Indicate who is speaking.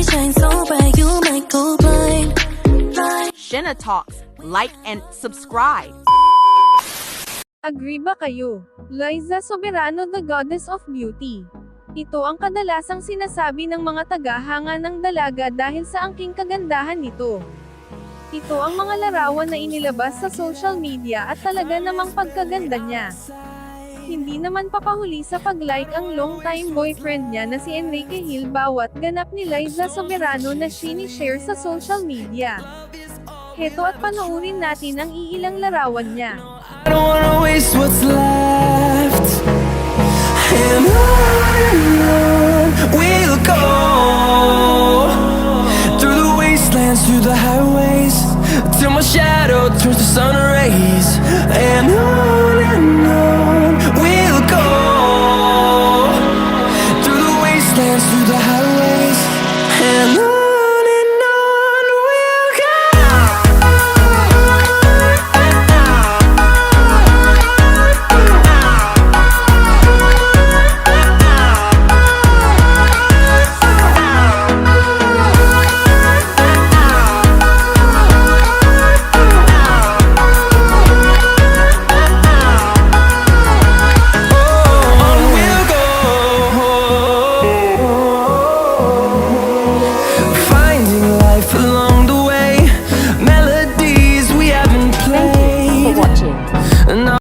Speaker 1: Shine so bright, you might go blind. Blind.
Speaker 2: Shenna Talks. Like and subscribe.
Speaker 3: Agree ba kayo? Liza Soberano the Goddess of Beauty. Ito ang kadalasang sinasabi ng mga tagahanga ng dalaga dahil sa angking kagandahan nito. Ito ang mga larawan na inilabas sa social media at talaga namang pagkaganda niya hindi naman papahuli sa pag-like ang long-time boyfriend niya na si Enrique Hill bawat ganap ni Liza Soberano na sinishare sa social media. Heto at panoorin natin ang iilang larawan niya.
Speaker 4: Till my shadow turns to sun dance through the house